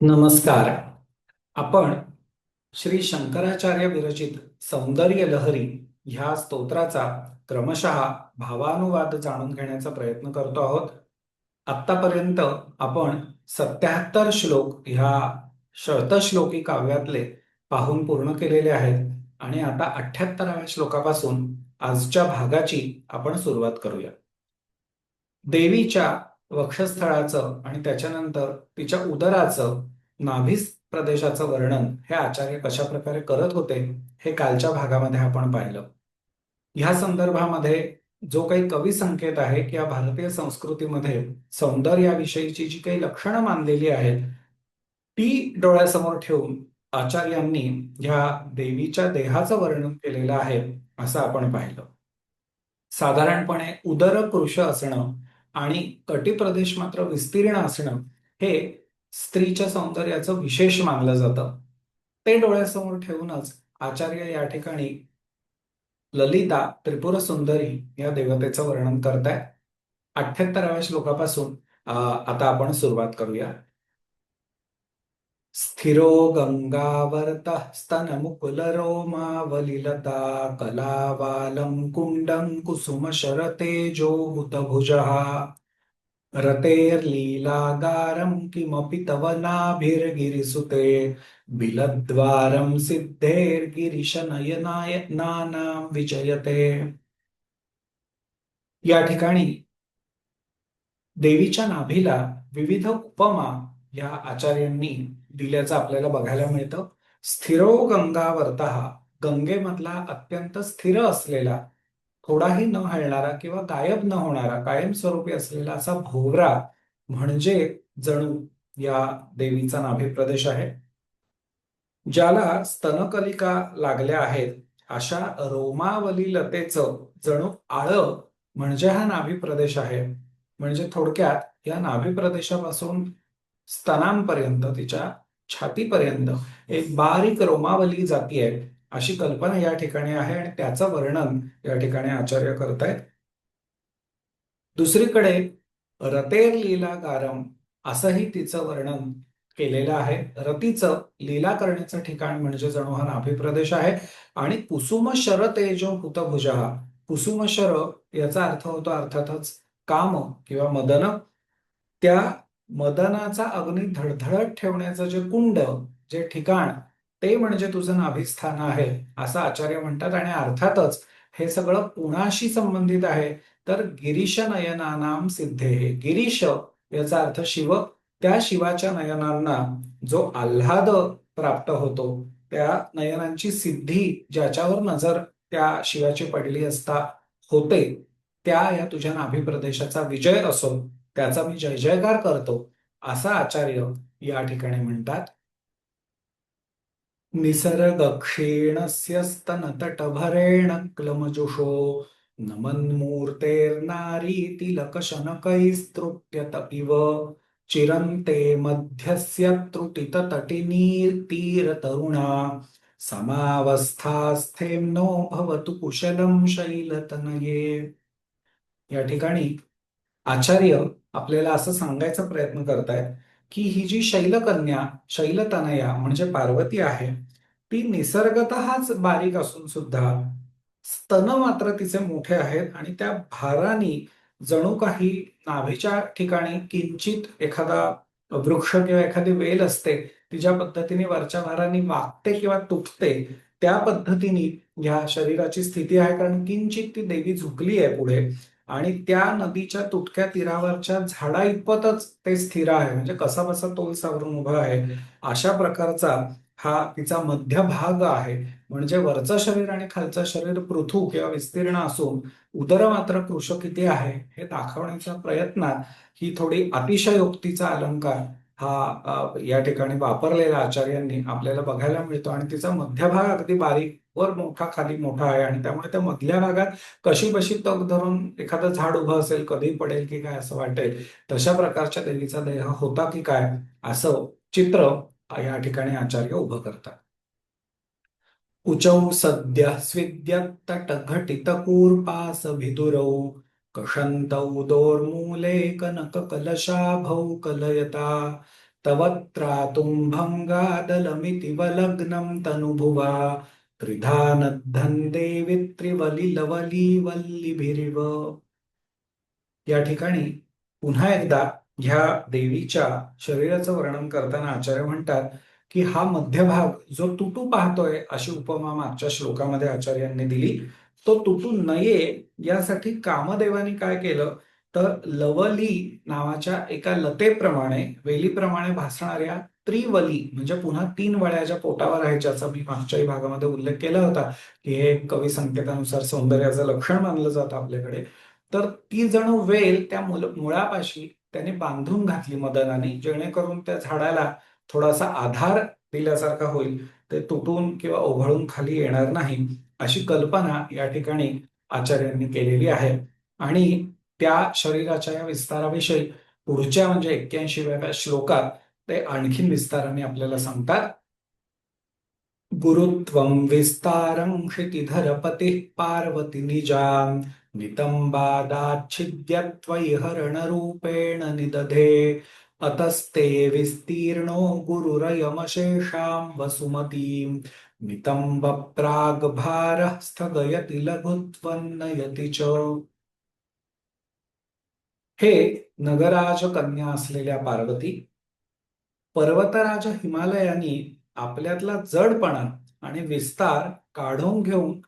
नमस्कार. आपण श्री शंकराचार्य विरचित सौंदर्य लहरी ह्या स्तोत्राचा क्रमशः भावानुवाद जाणून घेण्याचा प्रयत्न करतो आहोत. आतापर्यंत आपण सत्याहत्तर श्लोक ह्या शतश्लोकी काव्यातले पाहून पूर्ण केलेले आहेत आणि आता अठ्याहत्तराव्या श्लोकापासून आजच्या भागाची आपण सुरुवात करूया. देवीच्या वक्षस्थळाचं आणि त्याच्यानंतर तिच्या उदराचं नाभी प्रदेशाचं वर्णन हे आचार्य कशा प्रकारे करत होते हे कालच्या भागामध्ये आपण पाहिलं. ह्या संदर्भामध्ये जो काही कवी संकेत आहे की या भारतीय संस्कृतीमध्ये सौंदर्याविषयीची जी काही लक्षणं मानलेली आहेत ती डोळ्यासमोर ठेवून आचार्यांनी ह्या देवीच्या देहाचं वर्णन केलेलं आहे असं आपण पाहिलं. साधारणपणे उदर कृश असणं आणि कटी प्रदेश मात्र विस्तीर्ण असणं हे स्त्रीच्या सौंदर्याचं विशेष मानलं जातं. ते डोळ्यासमोर ठेवूनच आचार्य या ठिकाणी ललिता त्रिपुर सुंदरी या देवतेचं वर्णन करताय अठ्ठ्याहत्तराव्या श्लोकापासून आता आपण सुरुवात करूया. स्थिरो गंगावर्तः स्तनमुकुलरोमावलिलता कलावालं कुण्डं कुसुमशरतेजोहुतभुजः रतेर्लीलागारं किमपि तव नाभिर्गिरिसुते बिलद्वारं सिद्धेर्गिरिशनयनाय नानां विजयते। या ठिकाणी देवीच्या नाभीला विविध उपमा या आचार्यांनी दिल्याचं आपल्याला बघायला मिळतं. स्थिरो गंगावर्त गंगेमधला अत्यंत स्थिर असलेला थोडाही न हलणारा किंवा गायब न होणारा कायमस्वरूपी असलेला असा भोवरा म्हणजे जणू या देवीचा नाभी प्रदेश आहे. ज्याला स्तनकलिका लागल्या आहेत अशा रोमावली लतेचं जणू आळ म्हणजे हा नाभी प्रदेश आहे. म्हणजे थोडक्यात या नाभी प्रदेशापासून स्तनांपर्यंत तिच्या छातीपर्यंत. एक बारीक रोमावली जाती आहे अशी कल्पना या ठिकाणी आहे आणि त्याचं वर्णन या ठिकाणी आचार्य करतायत. दुसरीकडे रतेर लीला गारम असंही तिचं वर्णन केलेलं आहे. रतीचं लीला करण्याचं ठिकाण म्हणजे जणू हा नाभी प्रदेश आहे. आणि कुसुम शर तेजो हुतभुज कुसुम शर याचा अर्थ होतो अर्थातच काम किंवा मदन. त्या मदनाचा अग्नी धडधडत ठेवण्याचं जे कुंड जे ठिकाण ते म्हणजे तुझं नाभिस्थान आहे असं आचार्य म्हणतात. आणि अर्थातच हे सगळं कुणाशी संबंधित आहे? तर गिरीश नयनानाम सिद्धे हे. गिरीश याचा अर्थ शिव. त्या शिवाच्या नयनांना जो आल्हाद प्राप्त होतो त्या नयनांची सिद्धी ज्याच्यावर नजर त्या शिवाची पडली असता होते त्या या तुझ्या नाभिप्रदेशाचा विजय असो त्याचा मी जय जयकार करतो असा आचार्य या ठिकाणी म्हणतात. निसर्गक्षीणस्य स्तनतटभरेण क्लमजुषो नमन्मूर्तेर्नारीतिलकशनकैस्तृट्यत इव चिरन्ते मध्यस्य त्रुटिततटिनीर्तीरतरुणा समावस्थास्थेम्नो भवतु कुशलं शैलतनये. या ठिकाणी आचार्य आपल्याला असं सांगायचा प्रयत्न करतायत की ही जी शैलकन्या शैलतनया म्हणजे पार्वती आहे ती निसर्गतःच बारीक असून सुद्धा स्तन मात्र तिचे मोठे आहेत आणि त्या भारानी जणू काही नाभीच्या ठिकाणी किंचित एखादा वृक्ष किंवा एखादी वेल असते ती ज्या पद्धतीने वरच्या भाराने वागते किंवा तुटते त्या पद्धतीने ह्या शरीराची स्थिती आहे कारण किंचित ती देवी झुकली आहे पुढे. आणि त्या नदीच्या तुटक्या तीरावरच्या झाडा इतपतच ते स्थिर आहे. म्हणजे कसा बसा तोल सावरून उभा आहे. अशा प्रकारचा हा तिचा मध्य भाग आहे. म्हणजे वरचं शरीर आणि खालचं शरीर पृथू किंवा विस्तीर्ण असून उदर मात्र कृश किती आहे. हे दाखवण्याच्या प्रयत्नात ही थोडी अतिशयोक्तीचा अलंकार हा या ठिकाणी वापरलेला आचार्यांनी आपल्याला बघायला मिळतो. आणि तिचा मध्यभाग अगदी बारीक वर मोठा खाली मोठा आहे आणि त्यामुळे त्या मधल्या भागात कशी बशी तग धरून एखादं झाड उभं असेल कधी पडेल की काय असं वाटेल तशा प्रकारच्या देवीचा देह होता की काय असं चित्र या ठिकाणी आचार्य उभं करतात. उचौ सद्य स्विद्य तटघटित कूर्पास भिदुरौ कषन्तौ दोर्मूले कनक कलशाभौ कलयता तवत्रातुं भङ्गादलमितिवलग्नं तनुभुवा त्रिधा नद्धन् देवि त्रिवलिलवलीवल्लिभिरिव या ठिकाणी पुन्हा एकदा ह्या देवीच्या शरीराचं वर्णन करताना आचार्य म्हणतात की हा मध्यभाग जो तुटू पाहतोय अशी उपमा मागच्या श्लोकामध्ये आचार्यांनी दिली तो तुटू नये यासाठी कामदेवानी काय केलं? तर लवली नावाच्या एका लतेप्रमाणे वेलीप्रमाणे भासणाऱ्या त्रिवली म्हणजे पुन्हा तीन वळ्याच्या पोटावर आहेत ज्याचा मी मागच्याही भागामध्ये उल्लेख केला होता की हे कवी संकेतानुसार सौंदर्याचं लक्षण मानलं जातं आपल्याकडे. तर ती जणू वेल त्या मुळापाशी त्याने बांधून घातली मदनाने जेणेकरून त्या झाडाला थोडासा आधार दिल्यासारखा होईल. ते तुटून किंवा ओघळून खाली येणार नाही अशी कल्पना या ठिकाणी आचार्यांनी केलेली आहे. आणि त्या शरीराच्या या विस्ताराविषयी पुढच्या म्हणजे एक्क्याऐंशीव्या श्लोकात ते आणखीन विस्ताराने आपल्याला सांगतात. गुरुत्वं विस्तारं क्षितिधरपती पार्वती निजां नितंबादाच्छिद्यत्वयि हरणरूपेण निदधे। अतस्ते विस्तीर्णो गुरुरयमशेषां वसुमतीं। नितम्बप्राग्भारः स्थगयति लघुत्वन्नयति च। हे नगराज कन्या असलेल्या पार्वती पर्वतराज हिमालयानी आपल्यातला जडपणा आणि विस्तार काढून घेऊन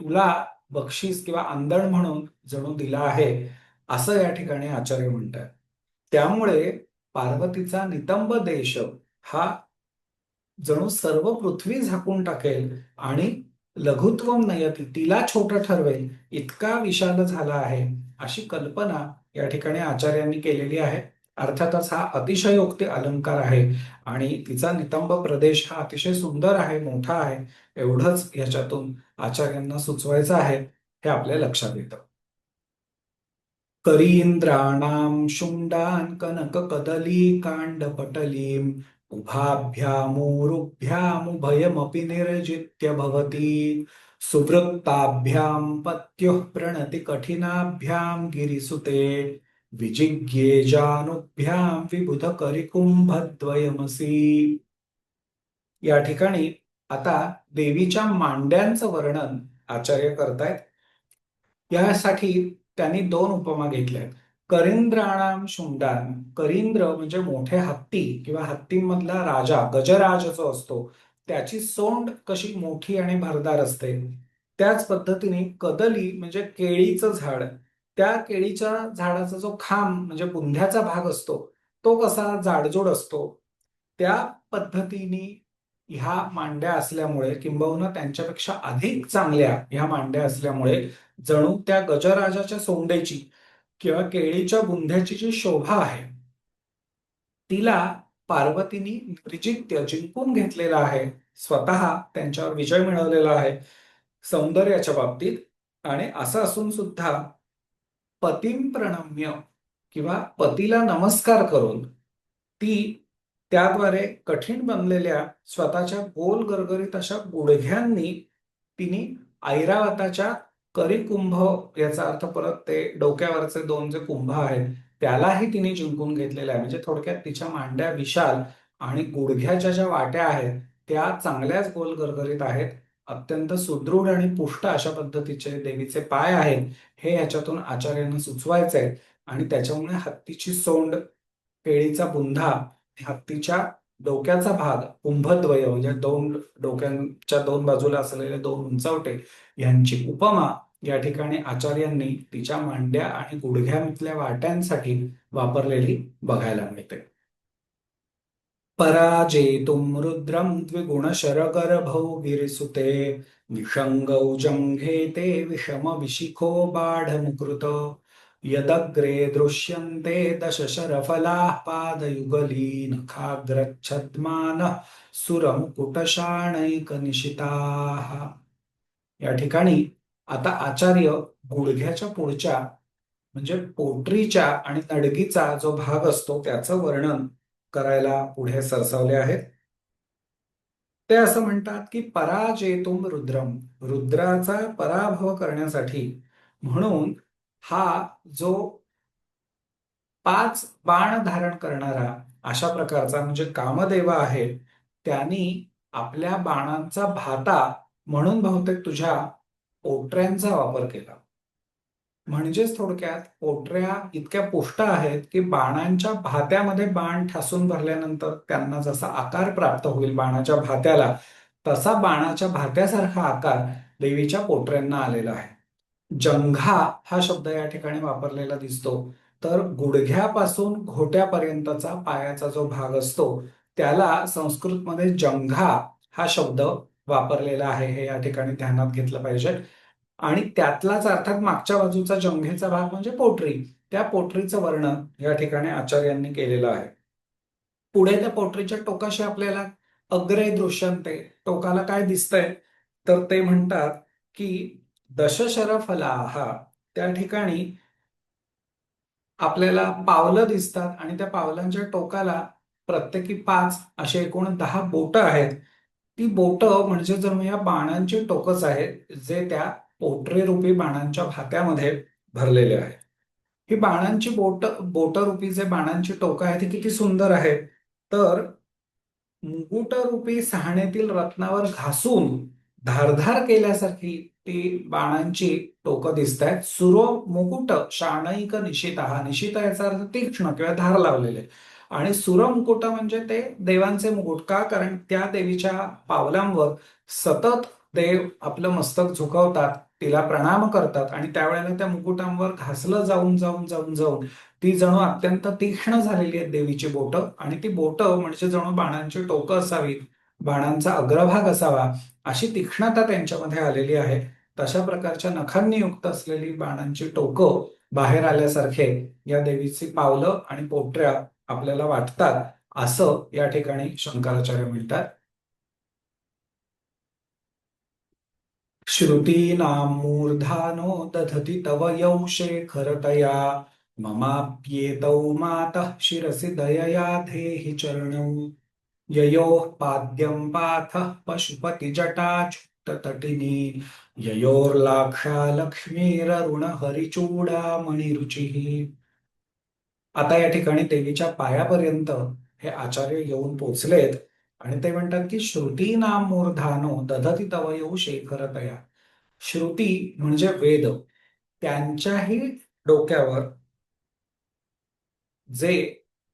तुला बक्षीस किंवा आंदण म्हणून जणू दिला आहे असं या ठिकाणी आचार्य म्हणतात. त्यामुळे पार्वतीचा नितंब देश हा जणू सर्व पृथ्वी झाकून टाकेल आणि लघुत्व नयती तिला छोट ठरवेल इतका विशाल झाला आहे अशी कल्पना या ठिकाणी आचार्यांनी केलेली आहे. अर्थातच हा अतिशयोक्ती अलंकार आहे आणि तिचा नितंब प्रदेश हा अतिशय सुंदर आहे मोठा आहे. एवढंच याच्यातून आचार्यांना सुचवायचं आहे हे आपल्या लक्षात येतं. करींद्राणाम शुंडान कनक कदली कांड पटलीम उभाभ्यामुरुभ्यामुभयमपि निर्जित्य भवती। सुवृत्ताभ्याम पत्युः प्रणति कठिनाभ्याम गिरिसुते विजिज्ञे जानुभ्याम विबुध करिकुंभद्वयमसी या ठिकाणी आता देवीच्या मांड्यांचं वर्णन आचार्य करतायत. यासाठी त्यांनी दोन उपमा घेतल्या करिंद्राणाम शुंडान. करिंद्र म्हणजे मोठे हत्ती किंवा हत्तींमधला राजा गजराज जो असतो. त्याची सोंड कशी मोठी आणि भरदार असते? त्याच पद्धतीने कदली म्हणजे केळीचं झाड त्या केळीच्या झाडाचा जो खांब म्हणजे बुंध्याचा भाग असतो तो कसा जाडजोड असतो? त्या पद्धतीने ह्या मांड्या असल्यामुळे किंबहुना त्यांच्यापेक्षा अधिक चांगल्या ह्या मांड्या असल्यामुळे जणू त्या गजराजाच्या सोंडेची किंवा केळीच्या बुंध्याची जी शोभा आहे तिला पार्वतीनी निर्जित्य जिंकून घेतलेला आहे. स्वतः त्यांच्यावर विजय मिळवलेला आहे. सौंदर्याच्या बाबतीत आणि असं असून सुद्धा पतीम प्रणम्य किंवा पतीला नमस्कार करून ती त्याद्वारे कठीण बनलेल्या स्वतःच्या गोल गरगरीत अशा गुडघ्यांनी तिने ऐरावताच्या करी कुंभ याचा अर्थ परत ते डोक्यावरचे दोन जे कुंभ आहेत त्यालाही तिने जिंकून घेतलेलं आहे. म्हणजे थोडक्यात तिच्या मांड्या विशाल आणि गुडघ्याच्या ज्या वाट्या आहेत त्या चांगल्याच गोल गरगरीत आहेत. अत्यंत सुदृढ आणि पुष्ट अशा पद्धतीचे देवीचे पाय आहेत हे याच्यातून आचार्यांना सुचवायचे आहे. आणि त्याच्यामुळे हत्तीची सोंड केळीचा बुंधा हत्तीच्या डोक्याचा भाग कुंभद्वय म्हणजे दोन डोक्यांच्या दोन बाजूला असलेले दोन उंचावटे यांची उपमा या ठिकाणी आचार्यांनी तिच्या मांड्या आणि गुडघ्यातल्या वाट्यांसाठी वापरलेली बघायला मिळते. पराजेतुं रुद्रं द्विगुणशरगर्भौ गिरिसुते विषङ्गौ जङ्घेते विषमविशिखो बाढमुकृत यदग्रे दृश्यन्ते दशशरफलाः पादयुगली नखाग्रच्छद्मानः सुरमुकुटशाणैकनिशिताः। या ठिकाणी आता आचार्य गुडघ्याच्या पुढच्या म्हणजे पोटरीच्या आणि नडगीचा जो भाग असतो त्याचं वर्णन करायला पुढे सरसावले आहेत. ते असं म्हणतात की पराजेतुम रुद्रम रुद्राचा पराभव करण्यासाठी म्हणून हा जो पाच बाण धारण करणारा अशा प्रकारचा म्हणजे कामदेवा आहे त्यांनी आपल्या बाणांचा भाता म्हणून बहुतेक तुझ्या पोटऱ्यांचा वापर केला. म्हणजेच थोडक्यात पोटऱ्या इतक्या पुष्ट आहेत की बाणांच्या भात्यामध्ये बाण ठासून भरल्यानंतर त्यांना जसा आकार प्राप्त होईल बाणाच्या भात्याला तसा बाणाच्या भात्यासारखा आकार देवीच्या पोटऱ्यांना आलेला आहे. जंघा हा शब्द या ठिकाणी वापरलेला दिसतो. तर गुडघ्यापासून घोट्यापर्यंतचा पायाचा जो भाग असतो त्याला संस्कृतमध्ये जंघा हा शब्द वापरलेला आहे हे या ठिकाणी ध्यानात घेतलं पाहिजे. आणि त्यातलाच अर्थात मागच्या बाजूचा जंघेचा भाग म्हणजे पोटरी. त्या पोटरीचं वर्णन या ठिकाणी आचार्यांनी केलेलं आहे. पुढे त्या पोटरीच्या टोकाशी आपल्याला अग्रय दृश्यांते टोकाला काय दिसतंय? तर ते म्हणतात की दशशरफलाहा त्या ठिकाणी आपल्याला पावलं दिसतात आणि त्या पावलांच्या टोकाला प्रत्येकी पाच असे एकूण दहा बोट आहेत. ती बोट म्हणजे जणू या बाणांची टोकच आहेत जे त्या पोटरेरूपी बाणांच्या भात्यामध्ये भरलेले आहे ही बाणांची बोट बोटरूपी जे बाणांची टोकं आहेत ती किती सुंदर आहेत. तर मुकुटरूपी सहाण्यातील रत्नावर घासून धारधार केल्यासारखी ती बाणांची टोकं दिसत आहेत सुरो मुकुट शाणैक निशिता हा निशिता याचा अर्थ तीक्ष्ण किंवा धार लावलेले. आणि सुरमुकुट म्हणजे ते देवांचे मुकुट का? कारण त्या देवीच्या पावलांवर सतत देव आपलं मस्तक झुकवतात तिला प्रणाम करतात आणि त्यावेळेला त्या मुकुटांवर घासलं जाऊन जाऊन जाऊन जाऊन ती जणू अत्यंत तीक्ष्ण झालेली आहेत देवीची बोटं आणि ती बोटं म्हणजे जणू बाणांची टोकं असावीत बाणांचा अग्रभाग असावा अशी तीक्ष्णता त्यांच्यामध्ये आलेली आहे. तशा प्रकारच्या नखांनी युक्त असलेली बाणांची टोकं बाहेर आल्यासारखे या देवीची पावलं आणि पोटऱ्या आपल्याला वाटतात असं या ठिकाणी शंकराचार्य म्हणतात. श्रुतीनां मूर्धानो दधति तव यौषे खरतया ममाप्येतौ मातः शिरसि दयया धेहि चरणौ। ययोः पाद्यं पाथः पशुपतिजटाच्युततटिनी ययोर्लाक्षा लक्ष्मीररुणहरिचूडामणिरुचिः आता या ठिकाणी देवीच्या पायापर्यंत हे आचार्य येऊन पोचलेत आणि ते म्हणतात की श्रुती नाम मूर्धानो दधती तव येऊ शेखरतया. श्रुती म्हणजे वेद. त्यांच्याही डोक्यावर जे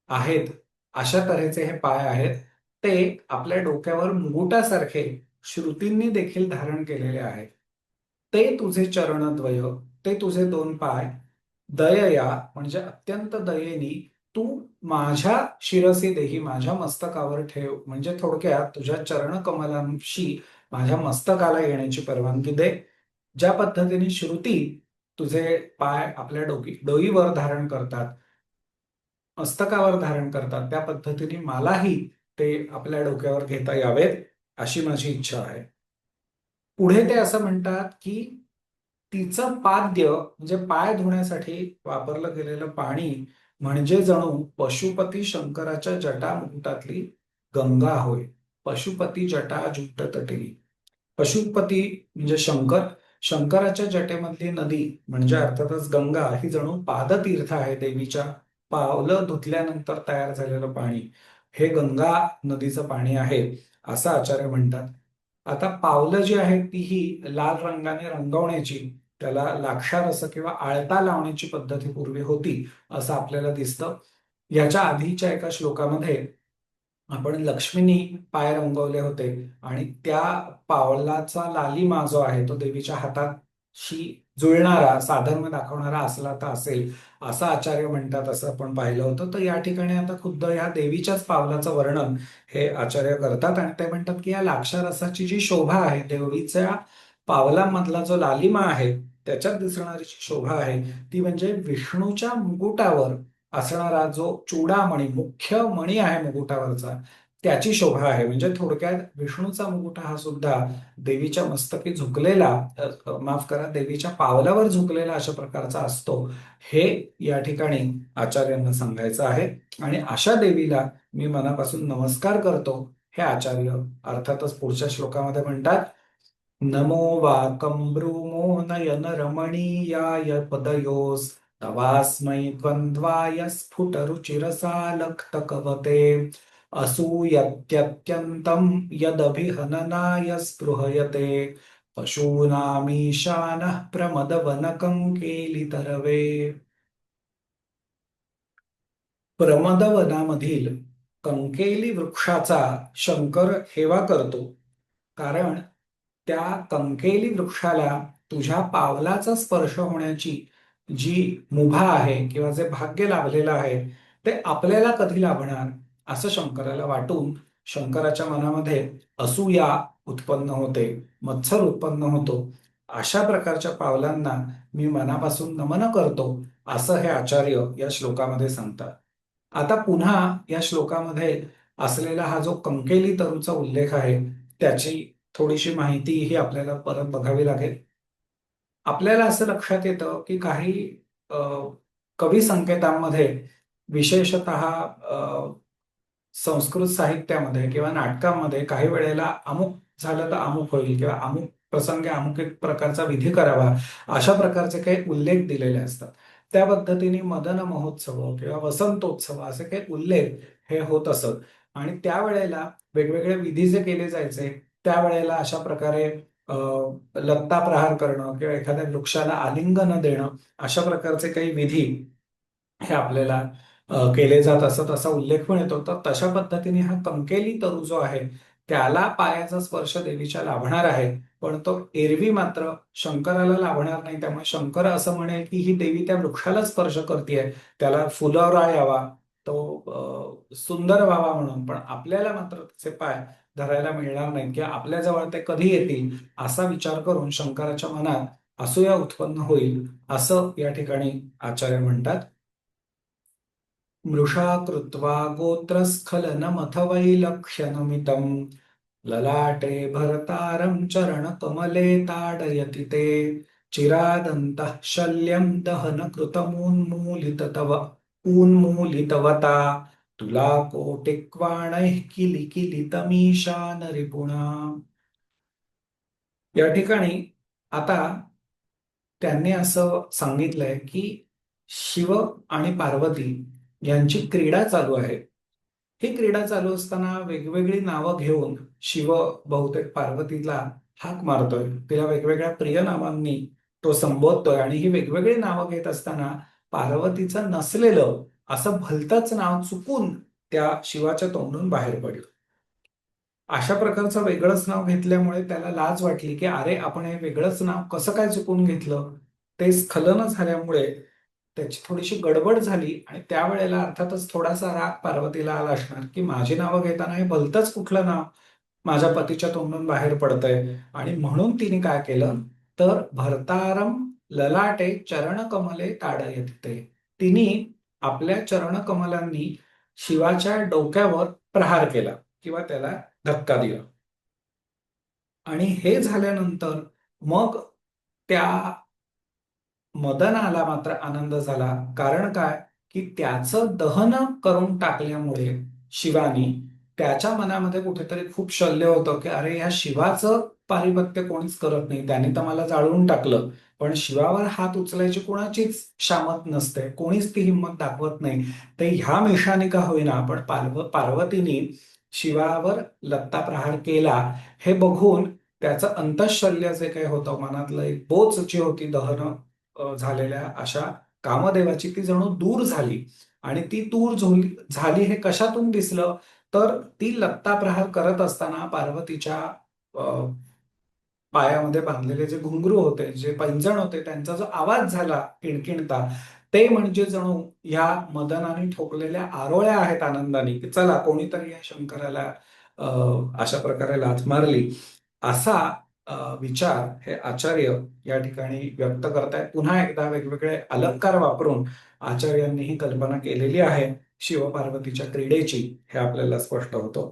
आहेत अशा तऱ्हेचे हे पाय आहेत ते आपल्या डोक्यावर मुकुटासारखे श्रुतींनी देखील धारण केलेले आहेत. ते तुझे चरणद्वय ते तुझे दोन पाय दयया म्हणजे अत्यंत दयेनी तू माझ्या शिरसी देही माझ्या मस्तकावर ठेव. म्हणजे थोडक्यात तुझ्या चरण कमलांशी माझ्या मस्तकाला येण्याची परवानगी दे. ज्या पद्धतीने श्रुती तुझे पाय आपल्या डोकी डोईवर धारण करतात मस्तकावर धारण करतात त्या पद्धतीने मलाही ते आपल्या डोक्यावर घेता यावेत अशी माझी इच्छा आहे. पुढे ते असं म्हणतात की तिचं पाद्य म्हणजे पाय धुण्यासाठी वापरलं गेलेलं पाणी म्हणजे जणू पशुपती शंकराच्या जटा मुकुटातली गंगा होय. पशुपती जटा जुट तटेली. पशुपती म्हणजे शंकर शंकराच्या जटेमधली नदी म्हणजे अर्थातच गंगा ही जणू पादतीर्थ आहे देवीच्या. पावलं धुतल्यानंतर तयार झालेलं पाणी हे गंगा नदीचं पाणी आहे असं आचार्य म्हणतात. आता पावलं जी आहेत ती ही लाल रंगाने रंगवण्याची त्याला लाक्षारस किंवा आळता लावण्याची पद्धती पूर्वी होती असं आपल्याला दिसतं. याच्या आधीच्या एका श्लोकामध्ये आपण लक्ष्मीनी पाय रंगवले होते आणि त्या पावलाचा लालिमा जो आहे तो देवीच्या हातात शी जुळणारा साधर्म दाखवणारा असला तर असेल असं आचार्य म्हणतात असं आपण पाहिलं होतं. तर या ठिकाणी आता खुद्द या देवीच्याच पावलाचं वर्णन हे आचार्य करतात आणि ते म्हणतात की या लाक्षारसाची जी शोभा आहे देवीच्या पावलांमधला जो लालिमा आहे त्याच्यात दिसणारी जी शोभा आहे ती म्हणजे विष्णूच्या मुकुटावर असणारा जो चुडामणी मुख्य मणी आहे मुकुटावरचा त्याची शोभा आहे. म्हणजे थोडक्यात विष्णूचा मुकुट हा सुद्धा देवीच्या मस्तकी झुकलेला माफ करा देवीच्या पावलावर झुकलेला अशा प्रकारचा असतो. हे या ठिकाणी आचार्यांना सांगायचं आहे. आणि अशा देवीला मी मनापासून नमस्कार करतो. हे आचार्य अर्थातच पुढच्या श्लोकामध्ये म्हणतात नमो वा कम्ब्रूमो नयन रमणीयाय पदयोस तवास्मै द्वन्द्वाय स्फुटरुचिरसालक्तकवते असूयत्यत्यन्तं यदभिहननाय स्पृहयते पशूनामीशानः प्रमदवनकङ्केलितरवे प्रमदवनामधील कंकेली वृक्षाचा शंकर हेवा करतो कारण त्या कंकेली वृक्षाला तुझ्या पावलाचा स्पर्श होण्याची जी मुभा आहे किंवा जे भाग्य लाभलेलं आहे ते आपल्याला कधी लाभणार? असं शंकराला वाटून शंकराच्या मनामध्ये असूया उत्पन्न होते मत्सर उत्पन्न होतो. अशा प्रकारच्या पावलांना मी मनापासून नमन करतो असं हे आचार्य या श्लोकामध्ये सांगतात. आता पुन्हा या श्लोकामध्ये असलेला हा जो कंकेली तरूचा उल्लेख आहे त्याची थोडीशी माहिती ही आपल्याला परत बघावी लागेल. आपल्याला असं लक्षात येतं की काही कवी संकेतांमध्ये विशेषत संस्कृत साहित्यामध्ये किंवा नाटकांमध्ये काही वेळेला अमुक झालं तर अमुक होईल किंवा अमुक प्रसंगी अमुक एक प्रकारचा विधी करावा अशा प्रकारचे काही उल्लेख दिलेले असतात. त्या पद्धतीने मदन महोत्सव किंवा वसंतोत्सव असे काही उल्लेख हे होत असत. आणि त्यावेळेला वेगवेगळे विधी जे केले जायचे त्यावेळेला अशा प्रकारे लत्ता प्रहार करणं किंवा एखाद्या वृक्षाला आलिंगन देणं अशा प्रकारचे काही विधी हे आपल्याला केले जात असत असा उल्लेख पण येतो. तर तशा पद्धतीने हा कंकेली तरु जो आहे त्याला पायाचा स्पर्श देवीच्या लाभणार आहे. पण तो एरवी मात्र शंकराला लाभणार नाही. त्यामुळे शंकर असं म्हणेल की ही देवी त्या वृक्षाला स्पर्श करते त्याला फुलावरा यावा. तो सुंदर व्हावा म्हणून. पण आपल्याला मात्र त्याचे पाय धरायला मिळणार नाही किंवा आपल्या जवळ ते कधी येतील असा विचार करून शंकराच्या मनात असूया उत्पन्न होईल असं या ठिकाणी आचार्य म्हणतात. मृषा कृत्वा गोत्रस्खलनमथवैलक्ष्यनमितम् ललाटे भरतारं चरणकमले ताडयति ते। चिरादन्तः शल्यं दहनकृतमुन्मूलित तव उन्मूलितवता तुला कोटिक्वाणैः किलिकिलितमीशान रिपुणा या ठिकाणी आता त्यांनी असं सांगितलंय की शिव आणि पार्वती यांची क्रीडा चालू आहे. ही क्रीडा चालू असताना वेगवेगळी नावं घेऊन शिव बहुतेक पार्वतीला हाक मारतोय. तिला वेगवेगळ्या प्रिय नावांनी तो संबोधतोय आणि ही वेगवेगळी नावं घेत असताना पार्वतीचं नसलेलं असं भलतंच नाव चुकून त्या शिवाच्या तोंडून बाहेर पडलं. अशा प्रकारचं वेगळंच नाव घेतल्यामुळे त्याला लाज वाटली की अरे आपण हे वेगळंच नाव कसं काय चुकून घेतलं? ते स्खलन झाल्यामुळे त्याची थोडीशी गडबड झाली आणि त्यावेळेला अर्थातच थोडासा राग पार्वतीला आला असणार की माझी नावं घेताना हे भलतंच कुठलं नाव माझ्या पतीच्या तोंडून बाहेर पडतंय. आणि म्हणून तिने काय केलं? तर भरतारम ललाटे चरण कमले ताडयते तिने आपल्या चरण कमलांनी शिवाच्या डोक्यावर प्रहार केला किंवा त्याला धक्का दिला. आणि हे झाल्यानंतर मग त्या मदनाला मात्र आनंद झाला. कारण काय? की त्याचं दहन करून टाकल्यामुळे शिवानी त्याच्या मनामध्ये कुठेतरी खूप शल्य होतं की अरे या शिवाचं पारिपत्य कोणीच करत नाही. त्याने तर मला जाळून टाकलं. पण शिवावर हात उचलायची कोणाचीच शामत नसते. कोणीच ती हिंमत दाखवत नाही. तर ह्या मिशाने का होईना पण पार्व पार्वतीने शिवावर लत्ता प्रहार केला. हे बघून त्याचं अंतशल्य जे काही होतं मनातलं एक बोच जी होती दहन झालेल्या अशा कामदेवाची ती जणू दूर झाली. आणि ती दूर झाली हे कशातून दिसलं? तर ती लत्ता प्रहार करत असताना पार्वतीच्या पायामध्ये बांधलेले जे घुंगरू होते जे पैंजण होते त्यांचा जो आवाज झाला किणकिणता ते म्हणजे जणू या मदनाने ठोकलेल्या आरोळ्या आहेत आनंदाने की चला कोणीतरी या शंकराला अशा प्रकारे लाथ मारली. असा विचार हे आचार्य या ठिकाणी व्यक्त करतायत. पुन्हा एकदा वेगवेगळे अलंकार वापरून आचार्यांनी ही कल्पना केलेली आहे. शिवपार्वतीच्या क्रीडेची हे आपल्याला स्पष्ट होतं.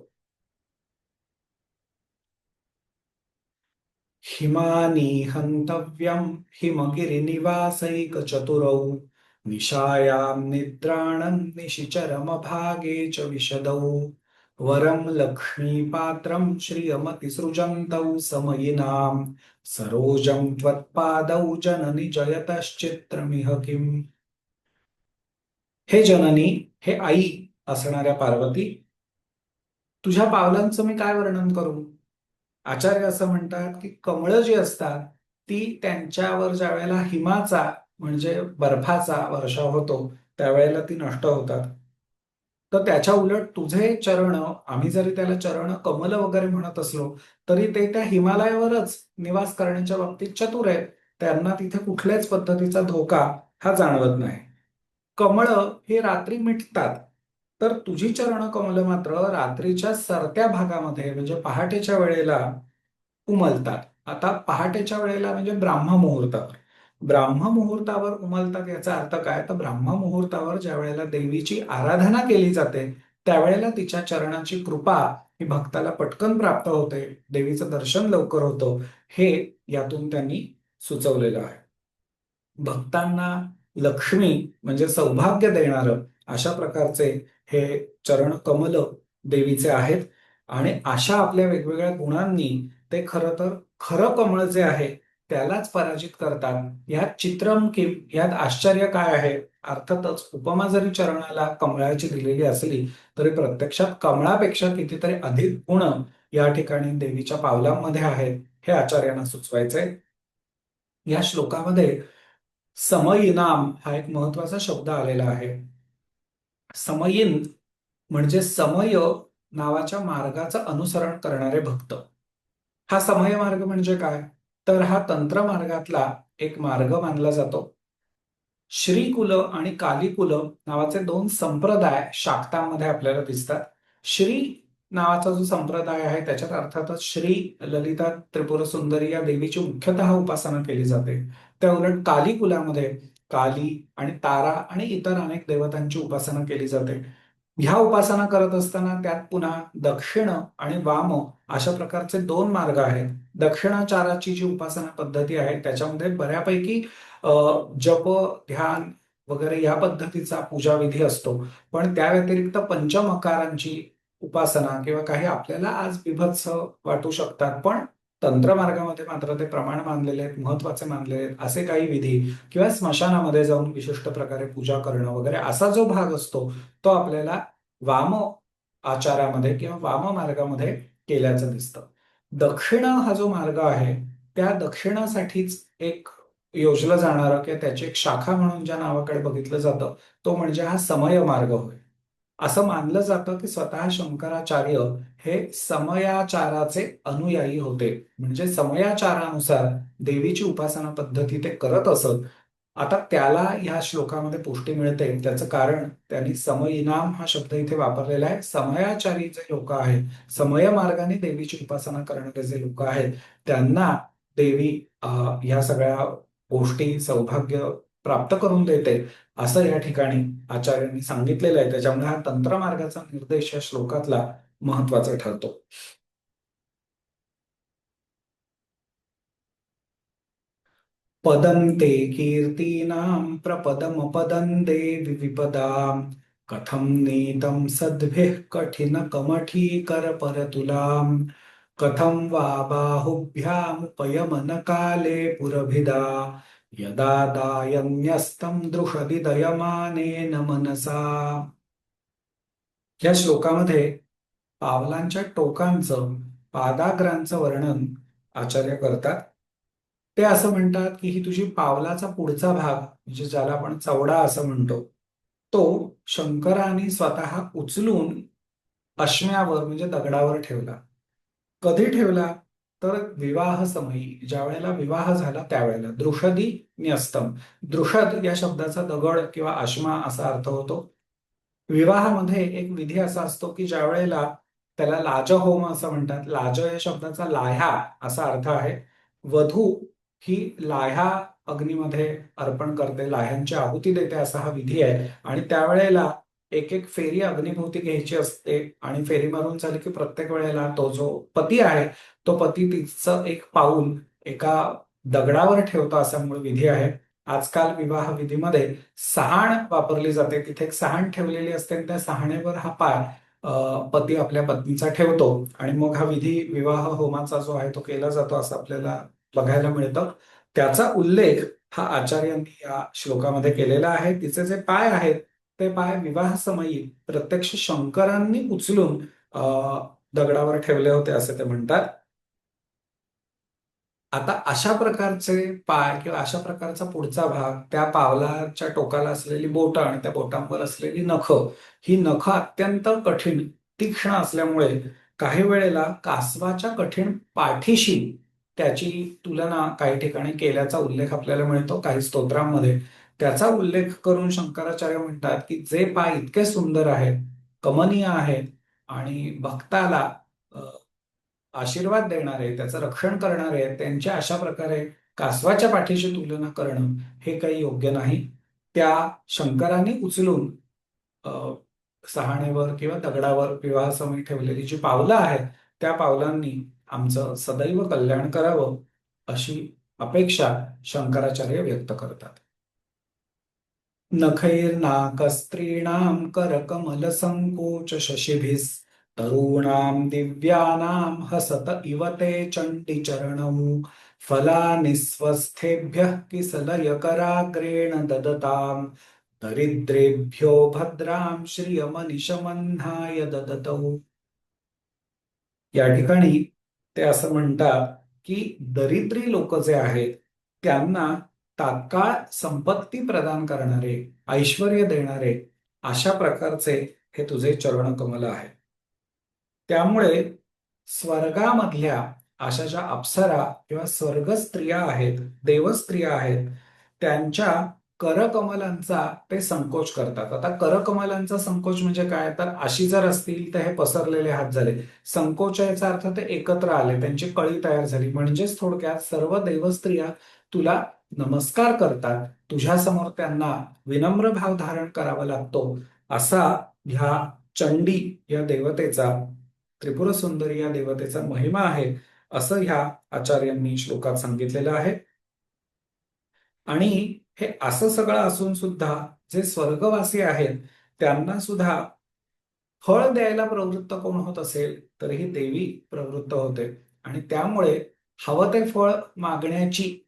हिमानी हन्तव्यं चतुरौ निशायां निद्राणं निशिचरमभागे च विशदौ। वरं लक्ष्मीपात्रं श्रियमतिसृजन्तौ समयिनां सरोजं त्वत्पादौ जननी जयतश्चित्रमिह किम्? हे जननी हे आई असणाऱ्या पार्वती तुझ्या पावलांचं मी काय वर्णन करू? आचार्य असं म्हणतात की कमळं जी असतात ती त्यांच्यावर ज्या वेळेला हिमाचा म्हणजे बर्फाचा वर्षाव होतो त्यावेळेला ती नष्ट होतात. तर त्याच्या उलट तुझे चरण आम्ही जरी त्याला चरण कमल वगैरे म्हणत असलो तरी ते त्या हिमालयावरच निवास करण्याच्या बाबतीत चतुर आहेत. त्यांना तिथे कुठल्याच पद्धतीचा धोका हा जाणवत नाही. कमळ हे रात्री मिटतात. तर तुझी चरण कमल मात्र रात्रीच्या सरत्या भागामध्ये म्हणजे पहाटेच्या वेळेला उमलतात. आता पहाटेच्या वेळेला म्हणजे ब्राह्म मुहूर्तावर ब्राह्म मुहूर्तावर उमलतात याचा अर्थ काय? तर ब्राह्म मुहूर्तावर ज्या वेळेला देवीची आराधना केली जाते त्यावेळेला तिच्या चरणाची कृपा ही भक्ताला पटकन प्राप्त होते देवीचं दर्शन लवकर होतं हे यातून त्यांनी सुचवलेलं आहे. भक्तांना लक्ष्मी म्हणजे सौभाग्य देणारं अशा प्रकारचे हे चरण कमल देवीचे आहेत. आणि अशा आपल्या वेगवेगळ्या गुणांनी ते खरं तर खरं कमळ जे आहे त्यालाच पराजित करतात. यात चित्रम किम यात आश्चर्य काय आहे? अर्थातच उपमा जरी चरणाला कमळाची दिलेली असली तरी प्रत्यक्षात कमळापेक्षा कितीतरी अधिक गुण या ठिकाणी देवीच्या पावलांमध्ये आहेत हे आचार्यांना सुचवायचंय. या श्लोकामध्ये समयिनाम हा एक महत्त्वाचा शब्द आलेला आहे. समयीन म्हणजे समय नावाच्या मार्गाचं अनुसरण करणारे भक्त. हा समय मार्ग म्हणजे काय? तर हा तंत्र मार्गातला एक मार्ग मानला जातो. श्रीकुल आणि कालिकुल नावाचे दोन संप्रदाय शाक्तांमध्ये आपल्याला दिसतात. श्री नावाचा जो संप्रदाय आहे त्याच्यात अर्थातच श्री ललिता त्रिपुर सुंदरी या देवीची मुख्यतः उपासना केली जाते. त्या उलट काली कुलामध्ये काली आणि तारा आणि इतर अनेक देवतांची उपासना केली जाते. ह्या उपासना करत असताना त्यात पुन्हा दक्षिण आणि वाम अशा प्रकारचे दोन मार्ग आहेत. दक्षिणाचाराची जी उपासना पद्धती आहे त्याच्यामध्ये बऱ्यापैकी जप ध्यान वगैरे या पद्धतीचा पूजा विधी असतो. पण त्या व्यतिरिक्त पंचमकारांची उपासना किंवा काही आपल्याला आज बिभत्स वाटू शकतात. पण तंत्र मार्गामध्ये मात्र ते प्रमाण मानलेले आहेत महत्त्वाचे मानलेले आहेत असे काही विधी किंवा स्मशानामध्ये जाऊन विशिष्ट प्रकारे पूजा करणं वगैरे असा जो भाग असतो तो आपल्याला वाम आचारामध्ये किंवा वाम मार्गामध्ये केल्याचं दिसतं. दक्षिण हा जो मार्ग आहे त्या दक्षिणासाठीच एक योजलं जाणारं किंवा त्याची एक शाखा म्हणून ज्या नावाकडे बघितलं जातं तो म्हणजे हा समय मार्ग होय. असं मानलं जातं की स्वतः शंकराचार्य हे समयाचाराचे अनुयायी होते. म्हणजे समयाचारानुसार देवीची उपासना पद्धती ते करत असत आता त्याला या श्लोकामध्ये पुष्टी मिळते. त्याचं कारण त्यांनी समयिनाम हा शब्द इथे वापरलेला आहे. समयाचारी जे लोक आहेत समय मार्गाने देवीची उपासना करणारे जे लोक आहेत त्यांना देवी ह्या सगळ्या गोष्टी सौभाग्य प्राप्त करून देते असं या ठिकाणी आचार्यांनी सांगितलेलं आहे. त्याच्यामुळे हा तंत्रमार्गाचा निर्देश या श्लोकातला महत्त्वाचा ठरतो. पदन्ते कीर्तीनां प्रपदमपदं देवि विपदां कथं नीतं सद्भिः कठिनकमठीकरपरतुलां कथं वा बाहुभ्यामुपयमनकाले पुरभिदा। यदा दायन्यस्तं दृषदि दयमानेन मनसा। या श्लोकामध्ये पावलांच्या टोकांचं पादाग्रांचं वर्णन आचार्य करतात. ते असं म्हणतात की ही तुझी पावलाचा पुढचा भाग म्हणजे ज्याला आपण चवडा असं म्हणतो तो शंकराने स्वतः उचलून अश्म्यावर म्हणजे दगडावर ठेवला. कधी ठेवला? तर विवाह समयी ज्या वेळेला विवाह झाला त्यावेळेला. दृषदी न्यस्तम. दृषद या शब्दाचा दगड किंवा आश्मा असा अर्थ होतो. विवाहामध्ये एक विधी असा असतो की ज्या वेळेला त्याला लाजहोम असं म्हणतात. लाज या शब्दाचा लाह्या असा अर्थ आहे. वधू ही लाह्या अग्नीमध्ये अर्पण करते लाह्यांची आहुती देते असा हा विधी आहे. आणि त्यावेळेला एक एक फेरी अग्निभोवती घ्यायची असते आणि फेरी मारून झाली की प्रत्येक वेळेला तो जो पती आहे तो पती तिचं एक पाऊल एका दगडावर ठेवतो असा विधी आहे. आजकाल विवाह विधीमध्ये सहाण वापरली जाते. तिथे एक सहाण ठेवलेली असते आणि त्या सहाणेवर हा पाय पती आपल्या पत्नीचा ठेवतो. आणि मग हा विधी विवाह होमाचा जो आहे तो केला जातो असं आपल्याला बघायला मिळतं. त्याचा उल्लेख हा आचार्यांनी या श्लोकामध्ये केलेला आहे. तिचे जे पाय आहेत ते पाय विवाहसमयी प्रत्यक्ष शंकरांनी उचलून दगडावर ठेवले होते असे ते म्हणतात. आता अशा प्रकारचे पाय किंवा अशा प्रकारचा पुढचा भाग त्या पावलाच्या टोकाला असलेली बोटं आणि त्या बोटांवर असलेली नख ही नख अत्यंत कठीण तीक्ष्ण असल्यामुळे काही वेळेला कासवाच्या कठीण पाठीशी त्याची तुलना काही ठिकाणी केल्याचा उल्लेख आपल्याला मिळतो काही स्तोत्रांमध्ये. त्याचा उल्लेख करून शंकराचार्य म्हणतात की जे पाय इतके सुंदर आहेत कमनीय आहेत आणि भक्ताला आशीर्वाद देणारे त्याचं रक्षण करणारे त्यांच्या अशा प्रकारे कासवाच्या पाठीशी तुलना करणं हे काही योग्य नाही. त्या शंकरांनी उचलून सहाणेवर किंवा दगडावर विवाहासमयी ठेवलेली जी पावलं आहेत त्या पावलांनी आमचं सदैव कल्याण करावं अशी अपेक्षा शंकराचार्य व्यक्त करतात. नखैर्नाकस्त्रीणां करकमलसङ्कोच शशिभिस् तरूणां दिव्यानां हसत इव ते चण्डिचरणौ। फलानिस्वस्थेभ्यः किसलय किसलयकराग्रेण ददतां दरिद्रेभ्यो भद्रां श्रियमनिशमन्नाय ददतौ। या ठिकाणी ते असं म्हणतात की दरिद्री लोक जे आहेत त्यांना तात्काळ संपत्ती प्रदान करणारे ऐश्वर्य देणारे अशा प्रकारचे हे तुझे चरणकमल आहे त्यामुळे स्वर्गामधल्या अशा ज्या अप्सरा किंवा स्वर्ग स्त्रिया आहेत देवस्त्रिया आहेत त्यांच्या करकमलांचा ते संकोच करतात. आता करकमलांचा संकोच म्हणजे काय? तर अशी जर असतील तर हे पसरलेले हात झाले. संकोच याचा अर्थ ते एकत्र आले. त्यांची कळी तयार झाली. म्हणजेच थोडक्यात सर्व देवस्त्रिया तुला नमस्कार करतात. तुझ्यासमोर त्यांना विनम्र भाव धारण करावा लागतो. असा ह्या चंडी या देवतेचा त्रिपुर सुंदरी या देवतेचा महिमा आहे. असं ह्या आचार्यांनी श्लोकात सांगितलेलं आहे. आणि हे असं सगळं असून सुद्धा जे स्वर्गवासी आहेत त्यांना सुद्धा फळ द्यायला प्रवृत्त कोण होत असेल तर ही देवी प्रवृत्त होते. आणि त्यामुळे हवं ते फळ मागण्याची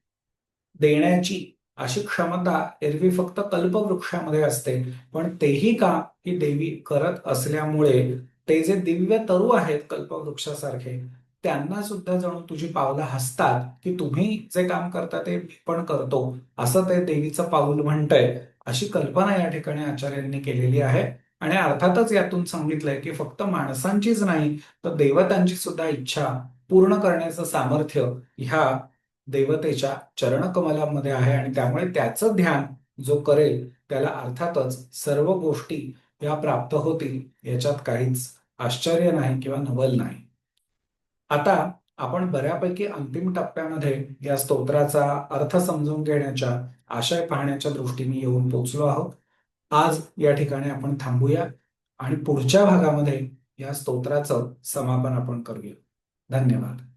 देण्याची अशी क्षमता एरवी फक्त कल्पवृक्षामध्ये असते. पण तेही का ही देवी करत असल्यामुळे ते जे दिव्य तरू आहेत कल्पवृक्षासारखे त्यांना सुद्धा जणू तुझी पावलं हसतात की तुम्ही जे काम करता ते पण करतो असं ते देवीचं पाऊल म्हणतंय अशी कल्पना या ठिकाणी आचार्यांनी केलेली आहे. आणि अर्थातच यातून सांगितलंय की फक्त माणसांचीच नाही तर देवतांची सुद्धा इच्छा पूर्ण करण्याचं सामर्थ्य ह्या देवतेच्या चरणकमलामध्ये आहे. आणि त्यामुळे त्याचं ध्यान जो करेल त्याला अर्थातच सर्व गोष्टी या प्राप्त होतील याच्यात काहीच आश्चर्य नाही किंवा नवल नाही. आता आपण बऱ्यापैकी अंतिम टप्प्यामध्ये या स्तोत्राचा अर्थ समजून घेण्याच्या आशय पाहण्याच्या दृष्टीने येऊन पोचलो आहोत. आज या ठिकाणी आपण थांबूया आणि पुढच्या भागामध्ये या स्तोत्राचं समापन आपण करूया. धन्यवाद.